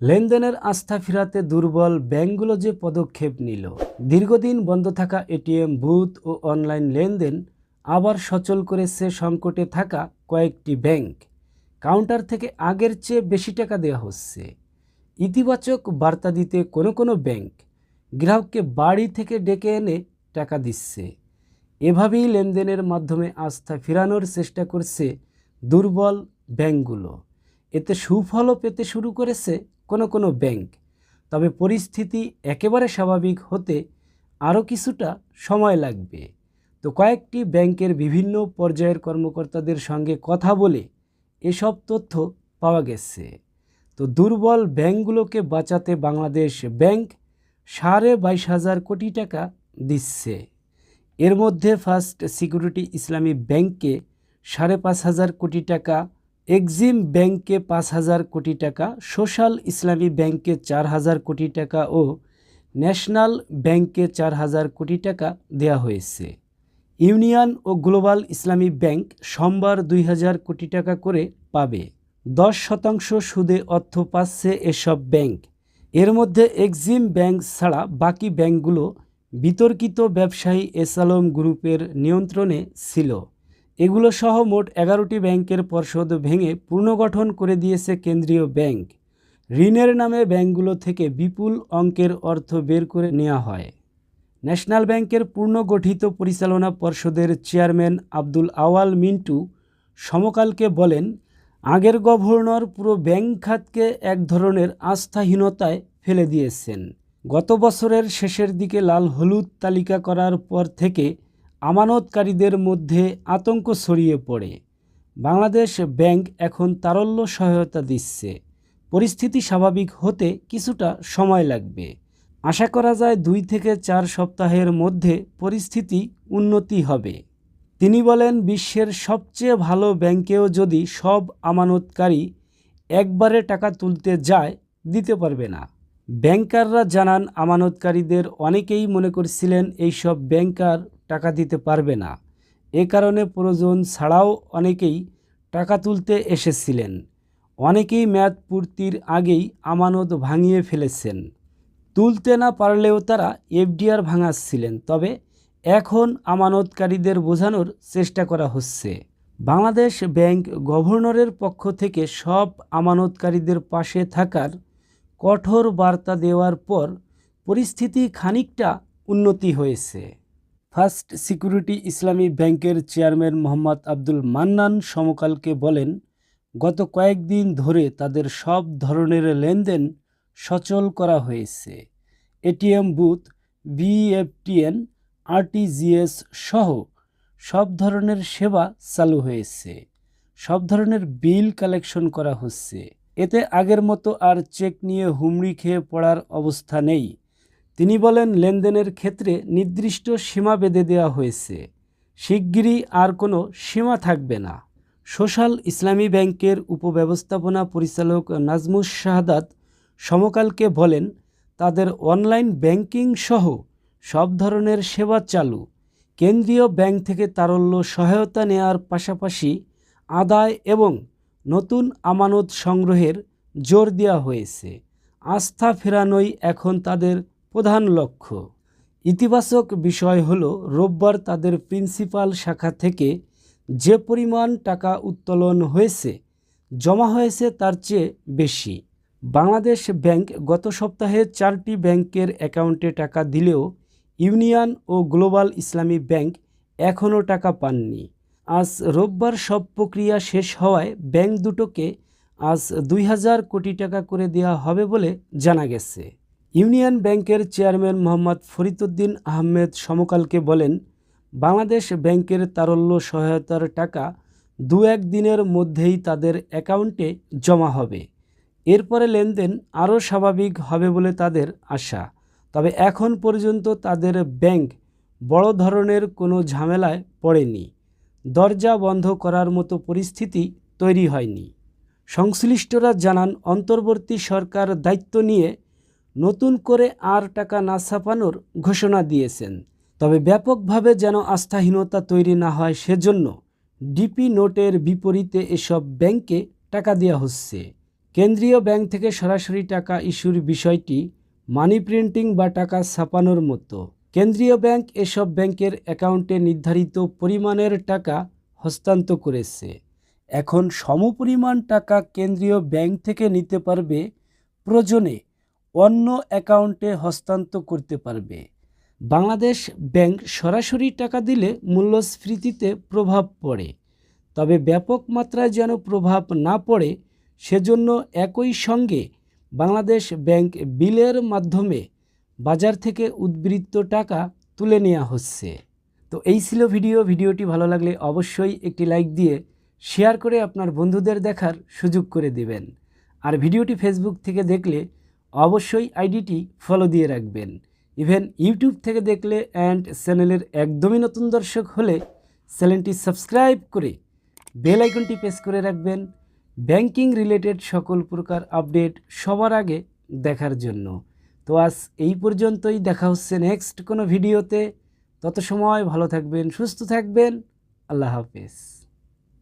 লেনদেনের আস্থা ফেরাতে দুর্বল ব্যাংকগুলো যে পদক্ষেপ নিল। দীর্ঘদিন বন্ধ থাকা এটিএম বুথ ও অনলাইন লেনদেন আবার সচল করেছে সংকটে থাকা কয়েকটি ব্যাংক। কাউন্টার থেকে আগের চেয়ে বেশি টাকা দেওয়া হচ্ছে। ইতিবাচক বার্তা দিতে কোনো কোনো ব্যাংক গ্রাহককে বাড়ি থেকে ডেকে এনে টাকা দিচ্ছে। এভাবেই লেনদেনের মাধ্যমে আস্থা ফেরানোর চেষ্টা করছে দুর্বল ব্যাংকগুলো। এতে সুফলও পেতে শুরু করেছে কোনো কোনো ব্যাংক। তবে পরিস্থিতি একেবারে স্বাভাবিক হতে আরও কিছুটা সময় লাগবে। তো কয়েকটি ব্যাংকের বিভিন্ন পর্যায়ের কর্মকর্তাদের সঙ্গে কথা বলে এসব তথ্য পাওয়া গেছে। তো দুর্বল ব্যাংকগুলোকে বাঁচাতে বাংলাদেশ ব্যাংক সাড়ে বাইশ হাজার কোটি টাকা দিচ্ছে। এর মধ্যে ফার্স্ট সিকিউরিটি ইসলামী ব্যাংককে সাড়ে পাঁচ হাজার কোটি টাকা এক্সিম ব্যাংকে পাঁচ হাজার কোটি টাকা, সোশ্যাল ইসলামী ব্যাংকে চার হাজার কোটি টাকা ও ন্যাশনাল ব্যাংকে চার হাজার কোটি টাকা দেওয়া হয়েছে। ইউনিয়ন ও গ্লোবাল ইসলামী ব্যাংক সোমবার দুই হাজার কোটি টাকা করে পাবে। দশ শতাংশ সুদে অর্থ পাচ্ছে এসব ব্যাংক। এর মধ্যে এক্সিম ব্যাংক ছাড়া বাকি ব্যাংকগুলো বিতর্কিত ব্যবসায়ী এসালম গ্রুপের নিয়ন্ত্রণে ছিল। এগুলো সহ মোট এগারোটি ব্যাংকের পর্ষদ ভেঙে পুনর্গঠন করে দিয়েছে কেন্দ্রীয় ব্যাংক। ঋণের নামে ব্যাংকগুলো থেকে বিপুল অঙ্কের অর্থ বের করে নেওয়া হয়। ন্যাশনাল ব্যাংকের পুনর্গঠিত পরিচালনা পর্ষদের চেয়ারম্যান আব্দুল আওয়াল মিন্টু সমকালকে বলেন, আগের গভর্নর পুরো ব্যাংক খাতকে এক ধরনের আস্থাহীনতায় ফেলে দিয়েছেন। গত বছরের শেষের দিকে লাল হলুদ তালিকা করার পর থেকে আমানতকারীদের মধ্যে আতঙ্ক ছড়িয়ে পড়ে। বাংলাদেশ ব্যাংক এখন তারল্য সহায়তা দিচ্ছে। পরিস্থিতি স্বাভাবিক হতে কিছুটা সময় লাগবে। আশা করা যায় দুই থেকে চার সপ্তাহের মধ্যে পরিস্থিতি উন্নতি হবে। তিনি বলেন, বিশ্বের সবচেয়ে ভালো ব্যাংকেও যদি সব আমানতকারী একবারে টাকা তুলতে যায়, দিতে পারবে না। ব্যাংকাররা জানান, আমানতকারীদের অনেকেই মনে করছিলেন, এইসব ব্যাংকার টাকা দিতে পারবে না। এ কারণে প্রয়োজন ছাড়াও অনেকেই টাকা তুলতে এসেছিলেন। অনেকেই মেয়াদ পূর্তির আগেই আমানত ভাঙিয়ে ফেলেছেন। তুলতে না পারলেও তারা এফডিআর ভাঙাচ্ছিলেন, তবে এখন আমানতকারীদের বোঝানোর চেষ্টা করা হচ্ছে। বাংলাদেশ ব্যাংক গভর্নরের পক্ষ থেকে সব আমানতকারীদের পাশে থাকার কঠোর বার্তা দেওয়ার পর পরিস্থিতি খানিকটা উন্নতি হয়েছে। ফার্স্ট সিকিউরিটি ইসলামী ব্যাংকের চেয়ারম্যান মোহাম্মদ আব্দুল মান্নান সমকালকে বলেন, গত কয়েকদিন ধরে তাদের সব ধরনের লেনদেন সচল করা হয়েছে। এটিএম বুথ বিএফটিএন আরটিজিএস সহ সব ধরনের সেবা চালু হয়েছে। সব ধরনের বিল কালেকশন করা হচ্ছে। এতে আগের মতো আর চেক নিয়ে হুমড়ি খেয়ে পড়ার অবস্থা নেই। তিনি বলেন, লেনদেনের ক্ষেত্রে নির্দিষ্ট সীমা বেঁধে দেওয়া হয়েছে। শিগগিরই আর কোনো সীমা থাকবে না। সোশ্যাল ইসলামী ব্যাংকের উপব্যবস্থাপনা পরিচালক নাজমুস শাহাদাত সমকালকে বলেন, তাদের অনলাইন ব্যাংকিং সহ সব ধরনের সেবা চালু। কেন্দ্রীয় ব্যাংক থেকে তারল্য সহায়তা নেওয়ার পাশাপাশি আদায় এবং নতুন আমানত সংগ্রহের জোর দেওয়া হয়েছে। আস্থা ফেরানোই এখন তাদের প্রধান লক্ষ্য। ইতিবাচক বিষয় হল, রোববার তাদের প্রিন্সিপাল শাখা থেকে যে পরিমাণ টাকা উত্তোলন হয়েছে, জমা হয়েছে তার চেয়ে বেশি। বাংলাদেশ ব্যাংক গত সপ্তাহে চারটি ব্যাংকের অ্যাকাউন্টে টাকা দিলেও ইউনিয়ন ও গ্লোবাল ইসলামী ব্যাংক এখনও টাকা পাননি। আজ রোববার সব প্রক্রিয়া শেষ হওয়ায় ব্যাংক দুটোকে আজ দুই হাজার কোটি টাকা করে দেওয়া হবে বলে জানা গেছে। ইউনিয়ন ব্যাংকের চেয়ারম্যান মোহাম্মদ ফরিদুদ্দিন আহমেদ সমকালকে বলেন, বাংলাদেশ ব্যাংকের তারল্য সহায়তার টাকা দু এক দিনের মধ্যেই তাদের অ্যাকাউন্টে জমা হবে। এরপরে লেনদেন আরও স্বাভাবিক হবে বলে তাদের আশা। তবে এখন পর্যন্ত তাদের ব্যাংক বড় ধরনের কোনো ঝামেলায় পড়েনি। দরজা বন্ধ করার মতো পরিস্থিতি তৈরি হয়নি। সংশ্লিষ্টরা জানান, অন্তর্বর্তী সরকার দায়িত্ব নিয়ে নতুন করে আর টাকা না ছাপানোর ঘোষণা দিয়েছেন। তবে ব্যাপকভাবে যেন আস্থাহীনতা তৈরি না হয় সেজন্য ডিপি নোটের বিপরীতে এসব ব্যাংকে টাকা দেওয়া হচ্ছে। কেন্দ্রীয় ব্যাংক থেকে সরাসরি টাকা ইস্যুর বিষয়টি মানি প্রিন্টিং বা টাকা ছাপানোর মতো। কেন্দ্রীয় ব্যাংক এসব ব্যাংকের অ্যাকাউন্টে নির্ধারিত পরিমাণের টাকা হস্তান্তর করেছে। এখন সমপরিমাণ টাকা কেন্দ্রীয় ব্যাংক থেকে নিতে পারবে প্রয়োজনে অন্য অ্যাকাউন্টে হস্তান্তর করতে পারবে। বাংলাদেশ ব্যাংক সরাসরি টাকা দিলে মূল্যস্ফীতিতে প্রভাব পড়ে। তবে ব্যাপক মাত্রায় যেন প্রভাব না পড়ে, সেজন্য একই সঙ্গে বাংলাদেশ ব্যাংক বিলের মাধ্যমে বাজার থেকে উদ্বৃত্ত টাকা তুলে নেওয়া হচ্ছে। তো এই ছিল ভিডিও। ভিডিওটি ভালো লাগলে অবশ্যই একটি লাইক দিয়ে শেয়ার করে আপনার বন্ধুদের দেখার সুযোগ করে দেবেন। আর ভিডিওটি ফেসবুক থেকে দেখলে অবশ্যই আইডিটি ফলো দিয়ে রাখবেন। ইভেন ইউটিউব থেকে দেখলে অ্যান্ড চ্যানেলের একদমই নতুন দর্শক হলে চ্যানেলটি সাবস্ক্রাইব করে বেল আইকনটি প্রেস করে রাখবেন। ব্যাংকিং রিলেটেড সকল প্রকার আপডেট সবার আগে দেখার জন্য। তো আজ এই পর্যন্তই, দেখা হচ্ছে নেক্সট কোনো ভিডিওতে তত সময় ভালো থাকবেন, সুস্থ থাকবেন। আল্লাহ হাফেজ।